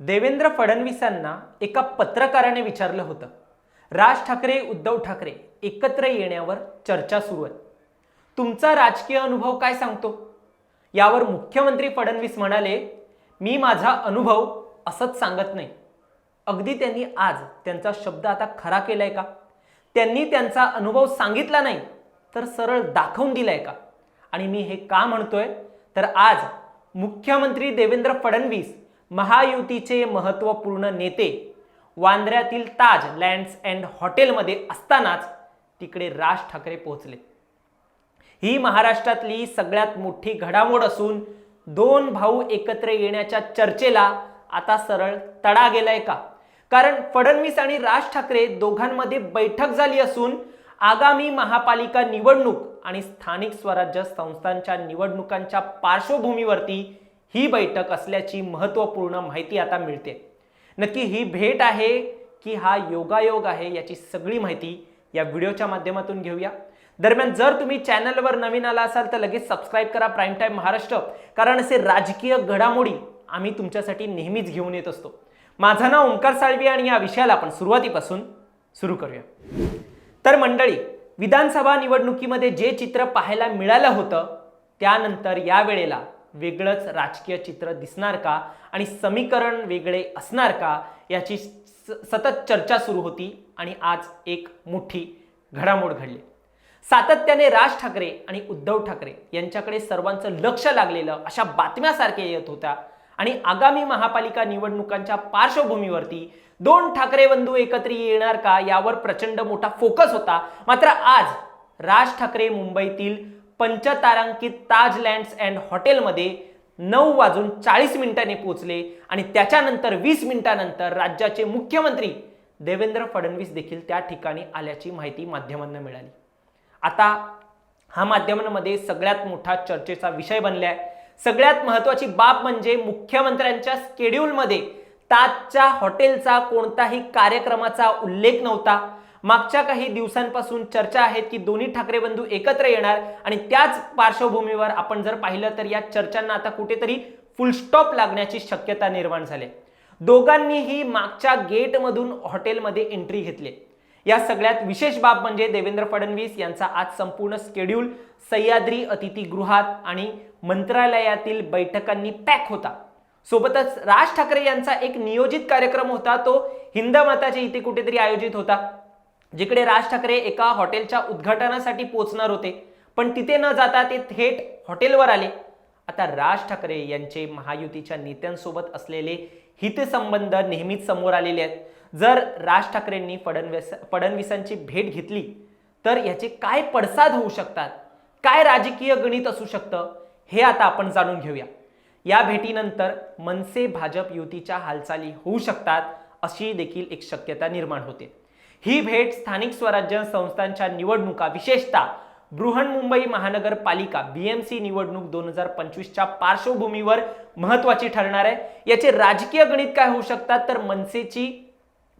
देवेंद्र फडणवीसांना एका पत्रकाराने विचारलं होतं. राज ठाकरे उद्धव ठाकरे एकत्र येण्यावर चर्चा सुरू आहे. तुमचा राजकीय अनुभव काय सांगतो? यावर मुख्यमंत्री फडणवीस म्हणाले मी माझा अनुभव असंच सांगत नाही. अगदी त्यांनी आज त्यांचा शब्द आता खरा केलाय का? त्यांनी त्यांचा अनुभव सांगितला नाही तर सरळ दाखवून दिलाय का? आणि मी हे का म्हणतोय? तर आज मुख्यमंत्री देवेंद्र फडणवीस महायुतीचे महत्त्वपूर्ण नेते वांद्र्यातील ताज लँड्स अँड हॉटेलमध्ये असतानाच तिकडे राज ठाकरे पोहोचले. ही महाराष्ट्रातली सगळ्यात मोठी घडामोड असून दोन भाऊ एकत्र येण्याच्या चर्चेला आता सरळ तडा गेलाय का? कारण फडणवीस आणि राज ठाकरे दोघांमध्ये बैठक झाली असून आगामी महापालिका निवडणूक आणि स्थानिक स्वराज्य संस्थांच्या निवडणुकांच्या पार्श्वभूमीवरती ही बैठक असल्याची महत्त्वपूर्ण माहिती आता मिळते. नक्की ही भेट आहे की हा योगायोग आहे याची सगळी माहिती या व्हिडिओच्या माध्यमातून घेऊया. दरम्यान जर तुम्ही चॅनलवर नवीन आला असाल तर लगेच सबस्क्राईब करा प्राईम टाईम महाराष्ट्र कारण असे राजकीय घडामोडी आम्ही तुमच्यासाठी नेहमीच घेऊन येत असतो. माझं नाव ओंकार साळवी आणि या विषयाला आपण सुरुवातीपासून सुरू करूया. तर मंडळी विधानसभा निवडणुकीमध्ये जे चित्र पाहायला मिळालं होतं त्यानंतर या वेळेला वेगळंच राजकीय चित्र दिसणार का? आणि समीकरण वेगळे असणार का? याची स- सतत चर्चा सुरू होती आणि आज एक मोठी घडामोड घडली. सातत्याने राज ठाकरे आणि उद्धव ठाकरे यांच्याकडे सर्वांचं लक्ष लागलेलं अशा बातम्यासारख्या येत होत्या. आणि आगामी महापालिका निवडणुकांच्या पार्श्वभूमीवरती दोन ठाकरे बंधू एकत्र येणार का? यावर प्रचंड मोठा फोकस होता. मात्र आज राज ठाकरे मुंबईतील पंचतारांकित ताज लँड्स अँड हॉटेलमध्ये नऊ वाजून चाळीस मिनिटांनी पोहोचले आणि त्याच्यानंतर वीस मिनिटानंतर राज्याचे मुख्यमंत्री देवेंद्र फडणवीस देखील त्या ठिकाणी आल्याची माहिती माध्यमांना मिळाली. आता हा माध्यमांमध्ये सगळ्यात मोठा चर्चेचा विषय बनलाय. सगळ्यात महत्वाची बाब म्हणजे मुख्यमंत्र्यांच्या स्केड्यूलमध्ये ताजच्या हॉटेलचा कोणताही कार्यक्रमाचा उल्लेख नव्हता. मागच्या काही दिवसांपासून चर्चा आहेत की दोन्ही ठाकरे बंधू एकत्र येणार आणि त्याच पार्श्वभूमीवर आपण जर पाहिलं तर या चर्चांना आता कुठेतरी फुलस्टॉप लागण्याची शक्यता निर्माण झाली. दोघांनीही मागच्या गेटमधून हॉटेलमध्ये एंट्री घेतली. या सगळ्यात विशेष बाब म्हणजे देवेंद्र फडणवीस यांचा आज संपूर्ण स्केड्यूल सह्याद्री अतिथीगृहात आणि मंत्रालयातील बैठकांनी पॅक होता. सोबतच राज ठाकरे यांचा एक नियोजित कार्यक्रम होता तो हिंद माताच्या इथे कुठेतरी आयोजित होता. जिकडे राज ठाकरे एका हॉटेलच्या उद्घाटनासाठी पोहोचणार होते पण तिथे न जाता ते थेट हॉटेलवर आले. आता राज ठाकरे यांचे महायुतीच्या नेत्यांसोबत असलेले हितसंबंध नेहमीच समोर आलेले आहेत. जर राज ठाकरेंनी फडणवीस फडणवीसांची भेट घेतली तर याचे काय पडसाद होऊ शकतात? काय राजकीय गणित असू शकतं? हे आता आपण जाणून घेऊया. या भेटीनंतर मनसे भाजप युतीच्या हालचाली होऊ शकतात अशी देखील एक शक्यता निर्माण होते. ही भेट स्थानिक स्वराज्य संस्थांच्या निवडणुका विशेषतः बृहन्मुंबई महानगरपालिका बीएमसी निवडणूक दोन हजार पंचवीसच्या पार्श्वभूमीवर महत्वाची ठरणार आहे. याचे राजकीय गणित काय होऊ शकतात? तर मनसेची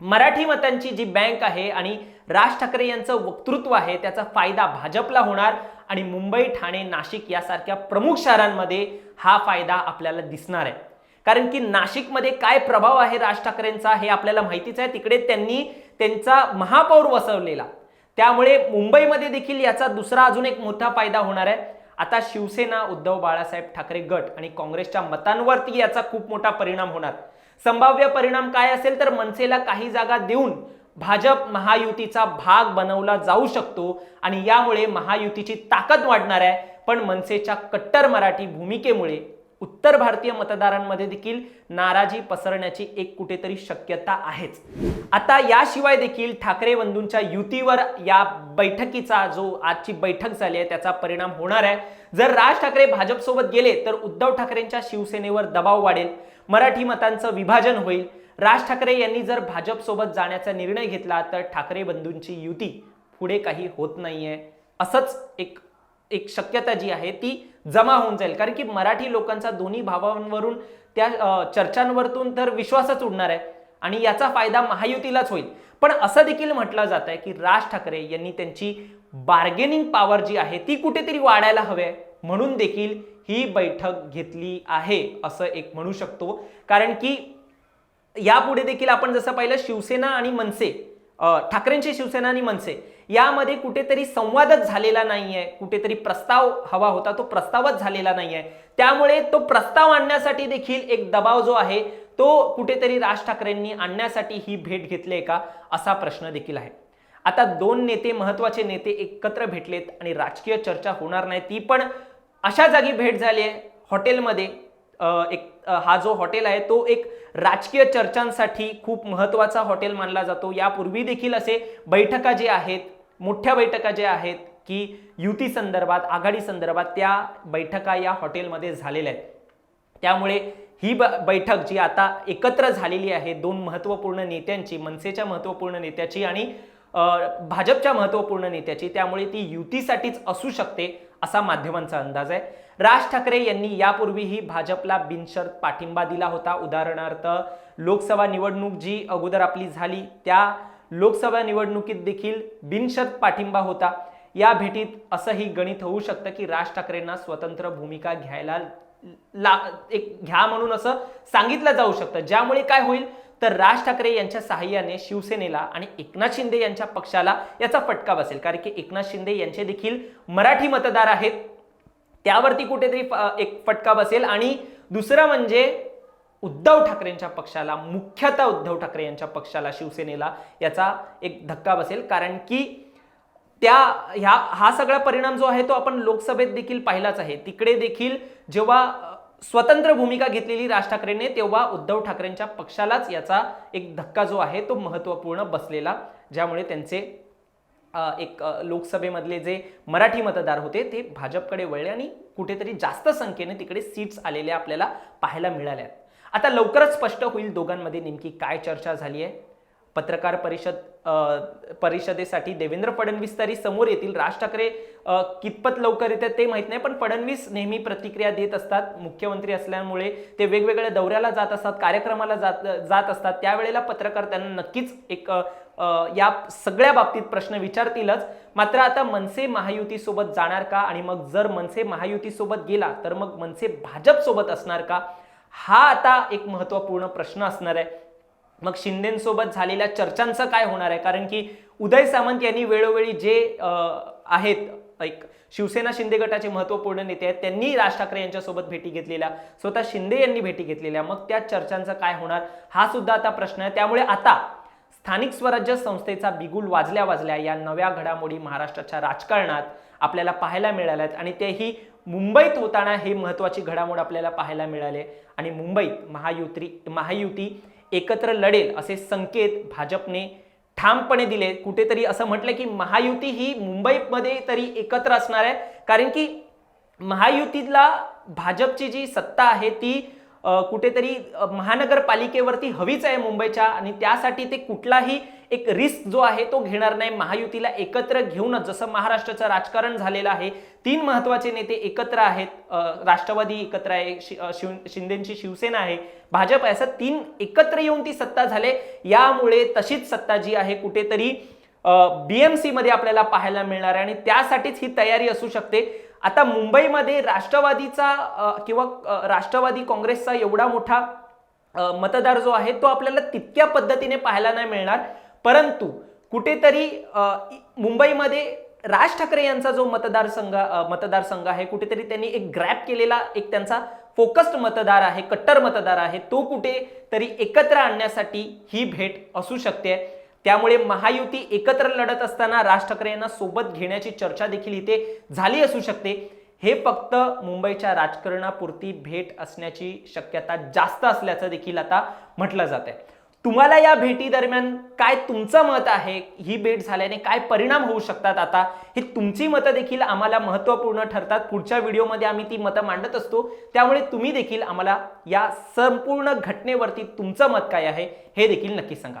मराठी मतांची जी बँक आहे आणि राज ठाकरे यांचं वक्तृत्व आहे त्याचा फायदा भाजपला होणार आणि मुंबई ठाणे नाशिक यासारख्या प्रमुख शहरांमध्ये हा फायदा आपल्याला दिसणार आहे. कारण की नाशिकमध्ये काय प्रभाव आहे राज ठाकरेंचा हे आपल्याला माहितीच आहे. तिकडे त्यांनी त्यांचा महापौर वसवलेला. त्यामुळे मुंबईमध्ये देखील याचा दुसरा अजून एक मोठा फायदा होणार आहे. आता शिवसेना उद्धव बाळासाहेब ठाकरे गट आणि काँग्रेसच्या मतांवरती याचा खूप मोठा परिणाम होणार. संभाव्य परिणाम काय असेल तर मनसेला काही जागा देऊन भाजप महायुतीचा भाग बनवला जाऊ शकतो आणि यामुळे महायुतीची ताकद वाढणार आहे. पण मनसेच्या कट्टर मराठी भूमिकेमुळे उत्तर भारतीय मतदारांमध्ये देखील नाराजी पसरण्याची एक कुठेतरी शक्यता आहेच. आता याशिवाय देखील ठाकरे बंधूंच्या युतीवर या बैठकीचा जो आजची बैठक झाली आहे त्याचा परिणाम होणार आहे. जर राज ठाकरे भाजपसोबत गेले तर उद्धव ठाकरेंच्या शिवसेनेवर दबाव वाढेल मराठी मतांचं विभाजन होईल. राज ठाकरे यांनी जर भाजपसोबत जाण्याचा निर्णय घेतला तर ठाकरे बंधूंची युती पुढे काही होत नाहीये असंच एक एक शक्यता जी आहे ती जमा होऊन जाईल. कारण की मराठी लोकांचा दोन्ही भावांवरून त्या चर्चांवरतून तर विश्वासच उडणार आहे आणि याचा फायदा महायुतीलाच होईल. पण असं देखील म्हटलं जात आहे की राज ठाकरे यांनी त्यांची बार्गेनिंग पॉवर जी आहे ती कुठेतरी वाढायला हवी आहे. म्हणून देखील ही बैठक घेतली आहे असं एक म्हणू शकतो. कारण की यापुढे देखील आपण जसं पाहिलं शिवसेना आणि मनसे ठाकरेंची शिवसेना आणि मनसे यामध्ये कुठेतरी संवादच झालेला नाहीये. कुठेतरी प्रस्ताव हवा होता तो प्रस्तावच झालेला नाहीये. त्यामुळे तो प्रस्ताव आणण्यासाठी देखील एक दबाव जो आहे तो कुठेतरी राज ठाकरेंनी आणण्यासाठी ही भेट घेतली का असा प्रश्न देखील आहे. आता दोन नेते महत्त्वाचे नेते एकत्र भेटलेत आणि राजकीय चर्चा होणार नाही ती पण अशा जागी भेट झाली आहे. हॉटेलमध्ये एक हा जो हॉटेल आहे तो एक राजकीय चर्चांसाठी खूप महत्त्वाचा हॉटेल मानला जातो. यापूर्वी देखील असे बैठका जे आहेत मोठ्या बैठका ज्या आहेत की युती संदर्भात आघाडी संदर्भात त्या बैठका या हॉटेलमध्ये झालेल्या आहेत. त्यामुळे ही ब बैठक जी आता एकत्र झालेली आहे दोन महत्त्वपूर्ण नेत्यांची मनसेच्या महत्त्वपूर्ण नेत्याची आणि भाजपच्या महत्त्वपूर्ण नेत्याची त्यामुळे ती युतीसाठीच असू शकते असा माध्यमांचा अंदाज आहे. राज ठाकरे यांनी यापूर्वीही भाजपला बिनशर्त पाठिंबा दिला होता. उदाहरणार्थ लोकसभा निवडणूक जी अगोदर आपली झाली त्या लोकसभा निवडणुकीत देखील बिनशत पाठिंबा होता. या भेटीत असंही गणित होऊ शकतं की राज ठाकरेंना स्वतंत्र भूमिका घ्यायला ला एक घ्या म्हणून असं सांगितलं जाऊ शकतं. ज्यामुळे काय होईल? तर राज ठाकरे यांच्या सहाय्याने शिवसेनेला आणि एकनाथ शिंदे यांच्या पक्षाला याचा फटका बसेल. कारण की एकनाथ शिंदे यांचे देखील मराठी मतदार आहेत. त्यावरती कुठेतरी फ- एक फटका बसेल. आणि दुसरं म्हणजे उद्धव ठाकरेंच्या पक्षाला मुख्यतः उद्धव ठाकरे यांच्या पक्षाला शिवसेनेला याचा एक धक्का बसेल. कारण की त्या ह्या हा सगळा परिणाम जो आहे तो आपण लोकसभेत देखील पाहिलाच आहे. तिकडे देखील जेव्हा स्वतंत्र भूमिका घेतलेली राज ठाकरेंनी तेव्हा उद्धव ठाकरेंच्या पक्षालाच याचा एक धक्का जो आहे तो महत्त्वपूर्ण बसलेला ज्यामुळे त्यांचे एक लोकसभेमधले जे मराठी मतदार होते ते भाजपकडे वळले आणि कुठेतरी जास्त संख्येने तिकडे सीट्स आलेल्या आपल्याला पाहायला मिळाल्या. आता लवकरच स्पष्ट होईल दोघांमध्ये नेमकी काय चर्चा झाली आहे. पत्रकार परिषद परिषदेसाठी देवेंद्र फडणवीस तरी समोर येतील. राज ठाकरे कितपत लवकर येतात ते माहीत नाही पण फडणवीस नेहमी प्रतिक्रिया देत असतात. मुख्यमंत्री असल्यामुळे ते वेगवेगळ्या दौऱ्याला जात असतात कार्यक्रमाला जात जात असतात. त्यावेळेला पत्रकार त्यांना नक्कीच एक या सगळ्या बाबतीत प्रश्न विचारतीलच. मात्र आता मनसे महायुतीसोबत जाणार का? आणि मग जर मनसे महायुतीसोबत गेला तर मग मनसे भाजपसोबत असणार का? हा आता एक महत्त्वपूर्ण प्रश्न असणार आहे. मग शिंदेसोबत झालेल्या चर्चांचं काय होणार आहे? कारण की उदय सामंत यांनी वेळोवेळी जे आहेत एक शिवसेना शिंदे गटाचे महत्त्वपूर्ण नेते आहेत त्यांनी राज ठाकरे यांच्यासोबत भेटी घेतलेल्या स्वतः शिंदे यांनी भेटी घेतलेल्या. मग त्या चर्चांचं काय होणार? हा सुद्धा आता प्रश्न आहे. त्यामुळे आता स्थानिक स्वराज्य संस्थेचा बिगुल वाजल्या वाजल्या या नव्या घडामोडी महाराष्ट्राच्या राजकारणात आपल्याला पाहायला मिळाल्यात आणि तेही मुंबईत होताना हे महत्त्वाची घडामोड आपल्याला पाहायला मिळाले. आणि मुंबईत महायुती महायुती एकत्र लढेल असे संकेत भाजपने ठामपणे दिले. कुठेतरी असं म्हटलं की महायुती ही मुंबईमध्ये तरी एकत्र असणार आहे. कारण की महायुतीला भाजपची जी सत्ता आहे ती कुठेतरी महानगरपालिकेवरती हवीच आहे मुंबईच्या आणि त्यासाठी ते कुठलाही एक रिस्क जो आहे तो घेणार नाही. महायुतीला एकत्र घेऊनच जसं महाराष्ट्राचं राजकारण झालेलं आहे तीन महत्त्वाचे नेते एकत्र आहेत. राष्ट्रवादी एकत्र आहे शि- शिव शिंदेची शिवसेना आहे भाजप आहे असं तीन एकत्र येऊन ती सत्ता झाले. यामुळे तशीच सत्ता जी आहे कुठेतरी बीएमसी मध्ये आपल्याला पाहायला मिळणार आहे आणि त्यासाठीच ही तयारी असू शकते. आता मुंबईमध्ये राष्ट्रवादीचा किंवा राष्ट्रवादी काँग्रेसचा एवढा मोठा मतदार जो आहे तो आपल्याला तितक्या पद्धतीने पाहायला नाही मिळणार. परंतु कुठेतरी मुंबईमध्ये राज ठाकरे यांचा जो मतदारसंघ मतदारसंघ आहे कुठेतरी त्यांनी एक ग्रॅप केलेला एक त्यांचा फोकस्ड मतदार आहे कट्टर मतदार आहे तो कुठेतरी एकत्र आणण्यासाठी ही भेट असू शकते. त्यामुळे महायुती एकत्र लढत असताना राज ठाकरे यांना सोबत घेण्याची चर्चा देखील इथे झाली असू शकते. हे फक्त मुंबईच्या राजकारणापुरती भेट असण्याची शक्यता जास्त असल्याचं देखील आता म्हटलं जात आहे तुम्हाला या भेटी दरम्यान काय तुमचं मत आहे? ही भेट झाल्याने काय परिणाम होऊ शकतात आता? हे तुमची मतं देखील आम्हाला महत्त्वपूर्ण ठरतात. पुढच्या व्हिडिओमध्ये आम्ही ती मतं मांडत असतो. त्यामुळे तुम्ही देखील आम्हाला या संपूर्ण घटनेवरती तुमचं मत काय आहे हे देखील नक्की सांगा.